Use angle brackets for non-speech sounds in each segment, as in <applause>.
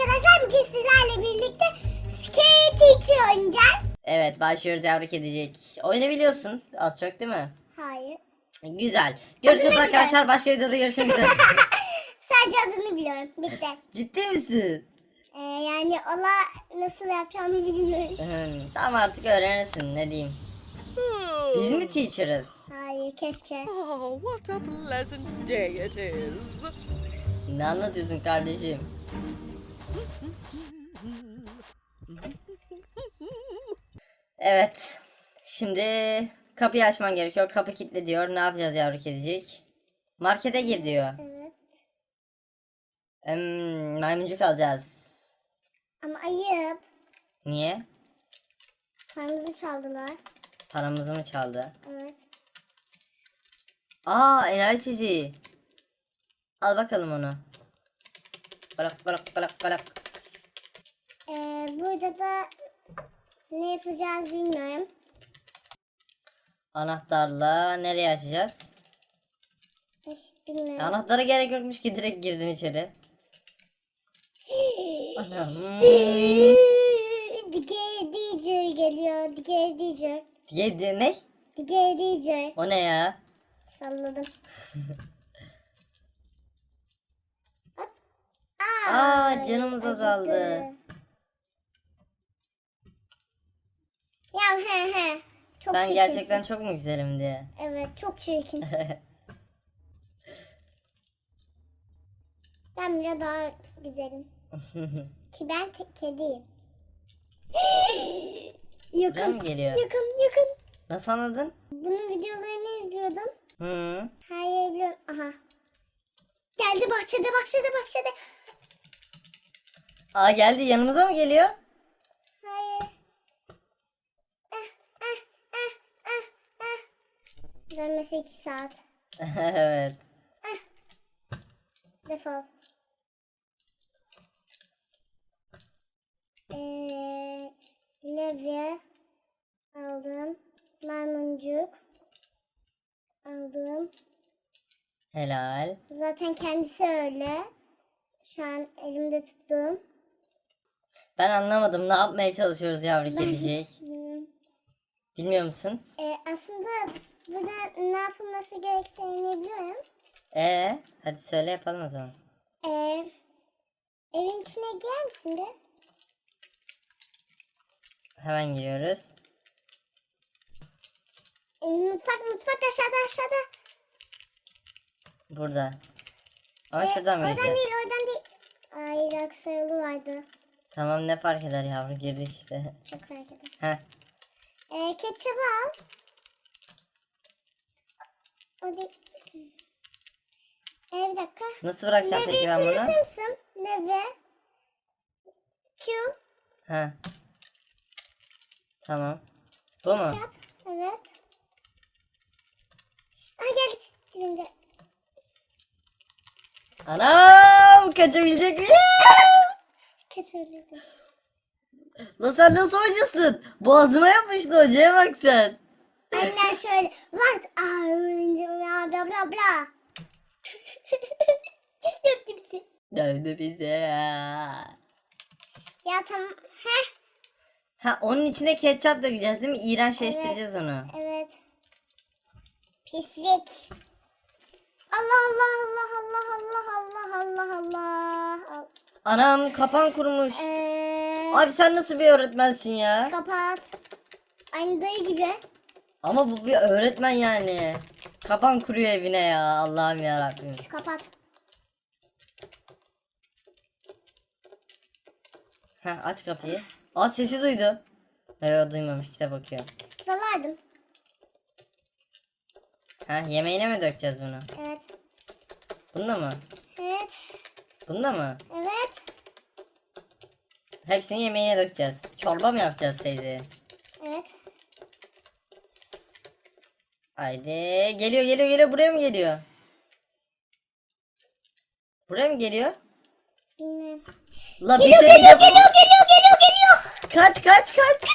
arkadaşlar bugün sizlerle birlikte Scary Teacher oynayacağız. Evet başlıyoruz yavru kedicik. Oyunu biliyorsun az çok değil mi? Hayır. Güzel. Görüşürüz Adını arkadaşlar. Başka videoda görüşmek üzere. <laughs> Sadece adını biliyorum. Bitti. <laughs> Ciddi misin? Ee, yani ola nasıl yapacağımı bilmiyorum. Hmm, tamam artık öğrenirsin ne diyeyim. Biz mi teacher'ız? Hayır keşke. Oh, what a pleasant day it is. Ne anlatıyorsun kardeşim? Evet. Şimdi kapıyı açman gerekiyor. Kapı kilitli diyor. Ne yapacağız yavru kedicik? Markete gir diyor. Evet. Hmm, maymuncuk alacağız. Ama ayıp. Niye? Paramızı çaldılar. Paramızı mı çaldı? Evet. Aa enerji içeceği. Al bakalım onu. Bırak bırak bırak bırak. Ee, burada da ne yapacağız bilmiyorum. Anahtarla nereye açacağız? Ay, bilmiyorum. Anahtara gerek yokmuş ki direkt girdin içeri. <laughs> Ana, hmm. Diğer DJ geliyor. Diğer DJ. Yedi ne? Diğer DJ. O ne ya? Salladım. <laughs> Aa, canımız azaldı. Ya he he. Çok ben çirkinsin. gerçekten çok mu güzelim diye. Evet çok çirkin. <laughs> ben bile daha güzelim. <laughs> Ki ben te- kediyim. <gasps> Yakın. mı geliyor? Yakın yakın. Nasıl anladın? Bunun videolarını izliyordum. Hı. Her yeri biliyorum. Aha. Geldi bahçede bahçede bahçede. Aa geldi yanımıza mı geliyor? Hayır. Ah, ah, ah. Dönmesi iki saat. <laughs> evet. Defol. Ee, levye aldım. Maymuncuk aldım. Helal. Zaten kendisi öyle. Şu an elimde tuttum. Ben anlamadım ne yapmaya çalışıyoruz yavru kedicik. Bilmiyor musun? Ee, aslında burada ne yapılması gerektiğini biliyorum. Ee, hadi söyle yapalım o zaman. Ee, evin içine girer misin bir? Hemen giriyoruz. Ee, mutfak mutfak aşağıda aşağıda. Burada. Ama Ee, şuradan mı Oradan değil oradan değil. Ay yolu vardı. Tamam ne fark eder yavru girdik işte. Çok fark eder. Heh. Ee, ketçabı al. O değil. Ee, bir dakika. Nasıl bırakacağım peki Leve'yi ben bunu? fırlatır mısın? Leve. Q. Heh. Tamam. Bu mu? Çap. Evet. Ay gel. Dibinde. Anam kaçabilecek miyim? Kaçırdım. Lan sen nasıl oyuncusun? Boğazıma yapmıştı hocaya bak sen. Annem şöyle. What are bla bla bla bla. <laughs> Öptü bizi. Dövdü bizi. Ya tamam. Heh. Ha onun içine ketçap dökeceğiz değil mi? İğrençleştireceğiz onu. Evet. Pislik. Allah Allah Allah Allah Allah Allah Allah Allah. Anam kapan kurmuş. Eee, Abi sen nasıl bir öğretmensin ya? kapat. Aynı dayı gibi. Ama bu bir öğretmen yani. Kapan kuruyor evine ya. Allah'ım ya Rabbim. Kapat. Ha aç kapıyı. Aa sesi duydu. Yok duymamış kitap bakıyor. Dalardım. Ha yemeğine mi dökeceğiz bunu? Evet. Bunda mı? Evet. Bunda mı? Evet. Hepsini yemeğine dökeceğiz. Çorba mı yapacağız teyze? Evet. Haydi. Geliyor geliyor geliyor. Buraya mı geliyor? Buraya mı geliyor? Bilmiyorum. La bir Geliyor şey geliyor yap- geliyor geliyor geliyor geliyor. Kaç kaç kaç.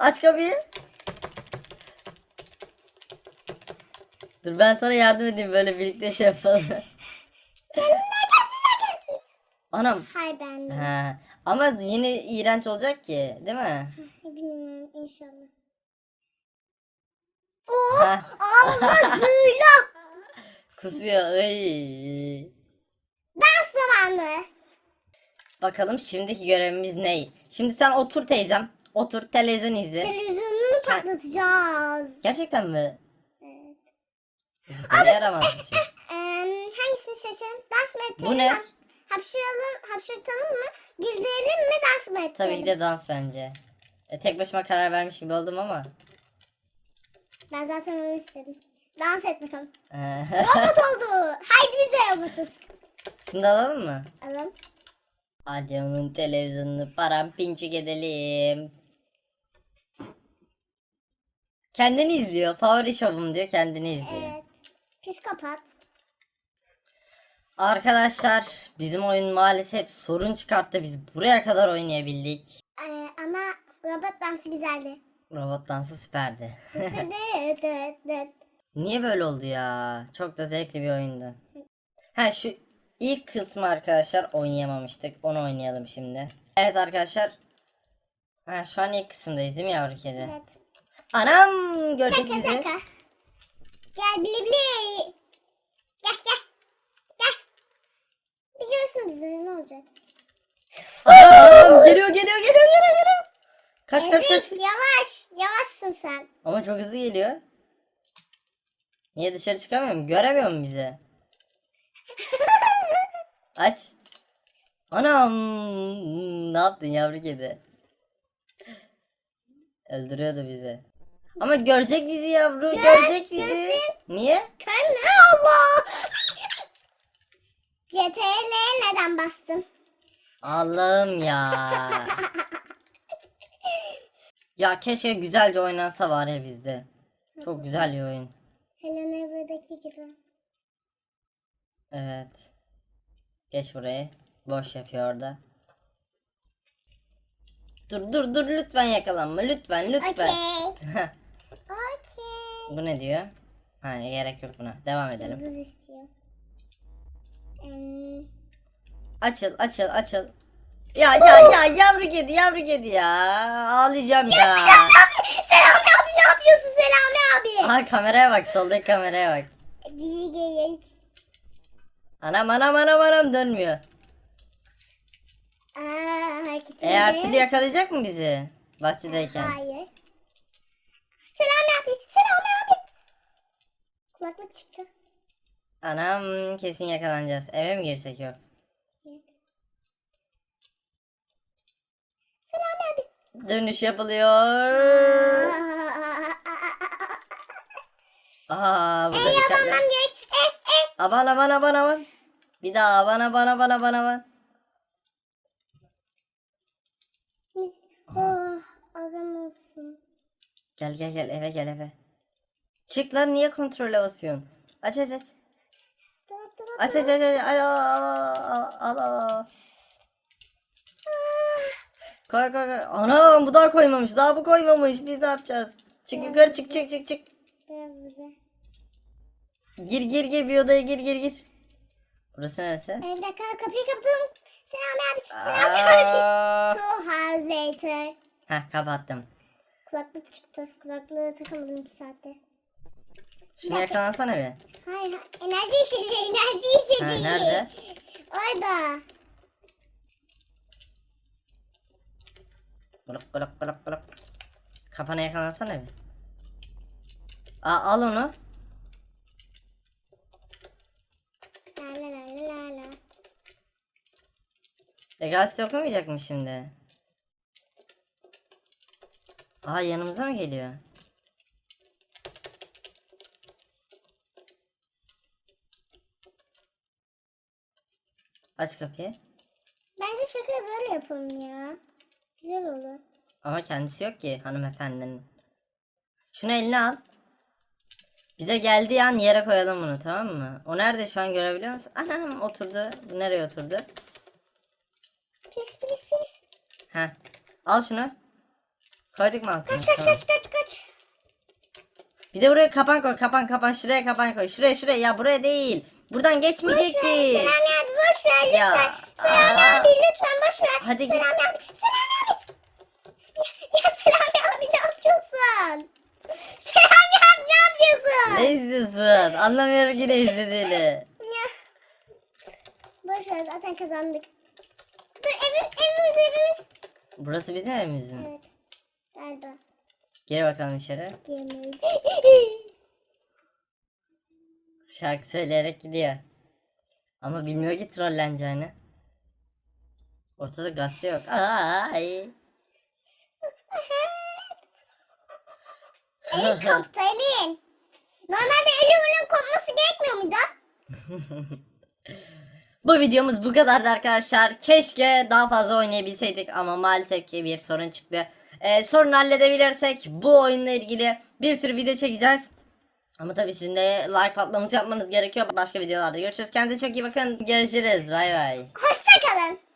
Aç kapıyı. Dur ben sana yardım edeyim böyle birlikte şey yapalım. Gelsin. Anam. Hay ben de. Ha. Ama yine iğrenç olacak ki, değil mi? <laughs> Bilmiyorum inşallah. Ha. Ağzıyla <laughs> Kusuyor. Ay. dans zamanı. Bakalım şimdiki görevimiz ne? Şimdi sen otur teyzem. Otur televizyon izle. Televizyonunu patlatacağız. Gerçekten mi? Evet. Biz de yaramazmışız. Eee, hangisini seçelim? Dans mı? Bu ne? Hapşıralım, hapşırtalım mı? Güldürelim mi? Dans mı edelim? Tabii ki de dans bence. E, tek başıma karar vermiş gibi oldum ama. Ben zaten öyle istedim. Dans et bakalım. Ee, Robot <laughs> oldu. Haydi biz de robotuz. Şunu da alalım mı? Alalım. Hadi onun televizyonunu parampincik edelim. Kendini izliyor. Favori şovum diyor kendini izliyor. Evet. Psikopat. Arkadaşlar bizim oyun maalesef sorun çıkarttı. Biz buraya kadar oynayabildik. Ee, ama robot dansı güzeldi. Robot dansı süperdi. <laughs> Niye böyle oldu ya? Çok da zevkli bir oyundu. Ha şu ilk kısmı arkadaşlar oynayamamıştık. Onu oynayalım şimdi. Evet arkadaşlar. Ha şu an ilk kısımdayız değil mi yavru kedi? Evet. Anam gördük dakika bizi. dakika. Gel bili bili. Gel. Gel. Biliyorsun bizi ne olacak? Anam geliyor geliyor geliyor geliyor geliyor. Kaç kaç kaç. Ezik yavaş. Yavaşsın sen. Ama çok hızlı geliyor. Niye dışarı çıkamıyorum? Göremiyor mu bizi? <laughs> Aç. Anam ne yaptın yavru kedi? Öldürüyordu bizi. Ama görecek bizi yavru, görecek bizi. Niye? Mü? Allah. CTRL neden bastım? Allah'ım ya. <laughs> ya keşke güzelce oynansa var ya bizde. Çok güzel bir oyun. Hello Neighbor'daki gibi. Evet. Geç burayı. Boş yapıyor orada. Dur dur dur lütfen yakalanma lütfen lütfen. Okey. <laughs> Okey. Bu ne diyor? Ha gerek yok buna. Devam edelim. Yıldız istiyor. Açıl açıl açıl. Ya ya ya yavru kedi yavru kedi ya. Ağlayacağım ya. Selami abi ne yapıyorsun Selami abi? Ha kameraya bak soldaki kameraya bak. Bizi geyik. Anam anam anam anam dönmüyor. Aa, E musun? yakalayacak mı bizi? Bahçedeyken. Hayır. Selami abi, Selami abi. Kulaklık çıktı. Anam kesin yakalanacağız. Eve mi girsek yok? Selami abi. Dönüş yapılıyor. <laughs> Aa burada Ey dikkatli. abanmam gerek. Eh eh. Aman aman aman aman. Bir daha aman aman aman aman aman. Oh, adam olsun. Gel gel gel eve gel eve. Çık lan niye kontrole basıyorsun? Aç aç aç. Aç aç aç aç. Al al al. Koy koy koy. Anam bu daha koymamış. Daha bu koymamış. Biz ne yapacağız? Çık yukarı çık çık çık çık. Bize. Gir gir gir bir odaya gir gir gir. Burası neresi? E, bir dakika kapıyı kapatalım. Selami abi. Selami abi. Two hours later. Heh kapattım. Kulaklık çıktı. Kulaklığı takamadım iki saatte. Şunu yakalansana bir. Hayır, enerji içeceği, enerji içeceği. Ha, nerede? Orada. Bırak bırak bırak bırak. Kafana yakalansana bir. Aa, al onu. La la la la la. E gazete okumayacak mı şimdi? Aa yanımıza mı geliyor? Aç kapıyı. Bence şakayı böyle yapalım ya. Güzel olur. Ama kendisi yok ki hanımefendinin. Şunu eline al. Bize geldiği an yere koyalım bunu tamam mı? O nerede şu an görebiliyor musun? Anam oturdu. Bu nereye oturdu? Pis pis pis. Heh. Al şunu. Koyduk mu altına? Kaç kaç Tamam. kaç kaç kaç. Bir de buraya kapan koy. Kapan kapan. Şuraya kapan koy. Şuraya şuraya. Ya buraya değil. Buradan geçmeyecektik. Selami abi boş ver Ya. lütfen. Selami Aa. abi lütfen boş ver. Hadi git. Selami abi. Selami abi. Ya, ya Selami abi ne yapıyorsun? Selami abi ne yapıyorsun? Ne izliyorsun? Anlamıyorum ki ne izlediğini. Ya. Boş ver zaten kazandık. Dur evim, evimiz evimiz. Burası bizim evimiz mi? Evet. Galiba. Gel bakalım içeri. Girmeyiz. <laughs> Şarkı söyleyerek gidiyor. Ama bilmiyor ki trolleneceğini. Ortada gazete yok. Ay. <laughs> Helikopterin. Normalde ölü onun kopması gerekmiyor muydu? <laughs> Bu videomuz bu kadardı arkadaşlar. Keşke daha fazla oynayabilseydik ama maalesef ki bir sorun çıktı. Ee, sorunu halledebilirsek bu oyunla ilgili bir sürü video çekeceğiz. Ama tabii sizin de like patlaması yapmanız gerekiyor. Başka videolarda görüşürüz. Kendinize çok iyi bakın. Görüşürüz. Bay bay. Hoşçakalın.